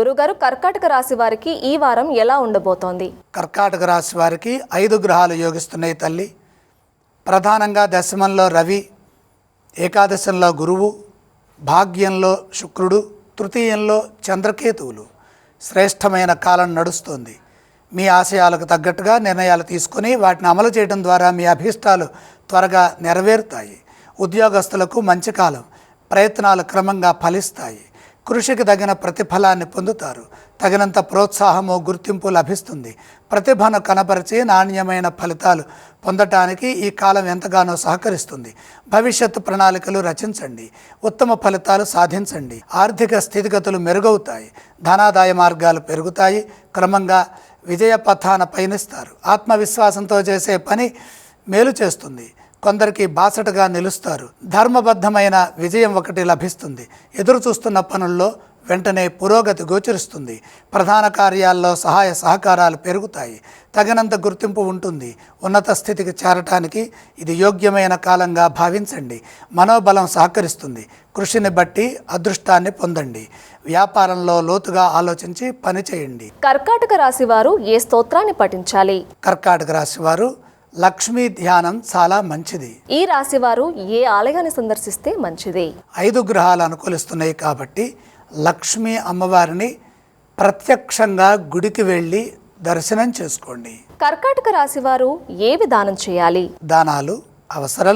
గురుగారు కర్కాటక రాశి వారికి ఈ వారం ఎలా ఉండబోతోంది? కర్కాటక రాశి వారికి ఐదు గ్రహాలు యోగిస్తున్నాయి తల్లి. ప్రధానంగా దశమంలో రవి ఏకాదశంలో గురువు భాగ్యంలో శుక్రుడు తృతీయంలో చంద్రకేతువులు. శ్రేష్టమైన కాలం నడుస్తుంది. మీ ఆశయాలకు తగ్గట్టుగా నిర్ణయాలు తీసుకొని వాటిని అమలు చేయడం ద్వారా మీ అభీష్టాలు త్వరగా నెరవేరుతాయి. ఉద్యోగస్తులకు మంచి కాలం ప్రయత్నాలు క్రమంగా ఫలిస్తాయి. కృషికి తగిన ప్రతిఫలాన్ని పొందుతారు. తగినంత ప్రోత్సాహము గుర్తింపు లభిస్తుంది. ప్రతిభను కనపరిచి నాణ్యమైన ఫలితాలు పొందటానికి ఈ కాలం ఎంతగానో సహకరిస్తుంది. భవిష్యత్తు ప్రణాళికలు రచించండి. ఉత్తమ ఫలితాలు సాధించండి. ఆర్థిక స్థితిగతులు మెరుగవుతాయి. ధనాదాయ మార్గాలు పెరుగుతాయి. క్రమంగా విజయ పథాన పయనిస్తారు. ఆత్మవిశ్వాసంతో చేసే పని మేలు చేస్తుంది. కొందరికి బాసటగా నిలుస్తారు. ధర్మబద్ధమైన విజయం ఒకటి లభిస్తుంది. ఎదురు చూస్తున్న పనుల్లో వెంటనే పురోగతి గోచరిస్తుంది. ప్రధాన కార్యాల్లో సహాయ సహకారాలు పెరుగుతాయి. తగినంత గుర్తింపు ఉంటుంది. ఉన్నత స్థితికి చేరటానికి ఇది యోగ్యమైన కాలంగా భావించండి. మనోబలం సహకరిస్తుంది. కృషిని బట్టి అదృష్టాన్ని పొందండి. వ్యాపారంలో లోతుగా ఆలోచించి పని చేయండి కర్కాటక రాశి వారు ఏ స్తోత్రాన్ని పఠించాలి? కర్కాటక రాశి వారు లక్ష్మీ ధ్యానం చాలా మంచిది. ఈ రాశి వారు ఏ ఆలయాన్ని సందర్శిస్తే మంచిది? ఐదు గ్రహాలు అనుకూలిస్తున్నాయి కాబట్టి లక్ష్మీ అమ్మవారిని ప్రత్యక్షంగా గుడికి వెళ్ళి దర్శనం చేసుకోండి. కర్కాటక రాశి వారు ఏ విధానం చేయాలి? దానాలు అవసరం